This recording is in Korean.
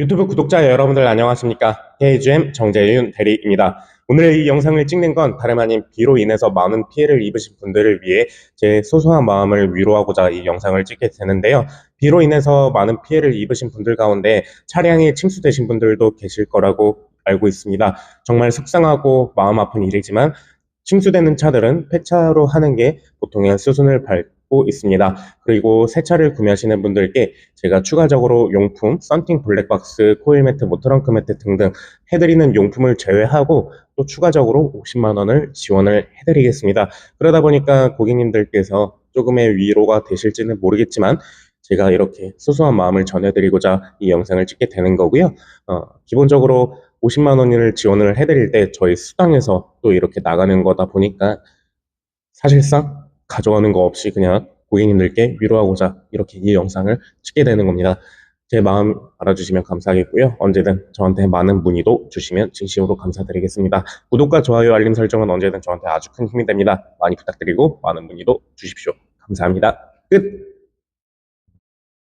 유튜브 구독자 여러분들 안녕하십니까? KGM 정재윤 대리입니다. 오늘 이 영상을 찍는 건 다름 아닌 비로 인해서 많은 피해를 입으신 분들을 위해 제 소소한 마음을 위로하고자 이 영상을 찍게 되는데요. 비로 인해서 많은 피해를 입으신 분들 가운데 차량이 침수되신 분들도 계실 거라고 알고 있습니다. 정말 속상하고 마음 아픈 일이지만 침수되는 차들은 폐차로 하는 게 보통의 수순을 밟 고 있습니다. 그리고 새 차를 구매하시는 분들께 제가 추가적으로 용품, 썬팅 블랙박스, 코일 매트, 모터렁크 매트 등등 해드리는 용품을 제외하고 또 추가적으로 50만 원을 지원을 해드리겠습니다. 그러다 보니까 고객님들께서 조금의 위로가 되실지는 모르겠지만 제가 이렇게 소소한 마음을 전해드리고자 이 영상을 찍게 되는 거고요. 어, 기본적으로 50만 원을 지원을 해드릴 때 저희 수당에서 또 이렇게 나가는 거다 보니까 사실상 가져가는 거 없이 그냥 고객님들께 위로하고자 이렇게 이 영상을 찍게 되는 겁니다. 제 마음 알아주시면 감사하겠고요. 언제든 저한테 많은 문의도 주시면 진심으로 감사드리겠습니다. 구독과 좋아요, 알림 설정은 언제든 저한테 아주 큰 힘이 됩니다. 많이 부탁드리고 많은 문의도 주십시오. 감사합니다. 끝!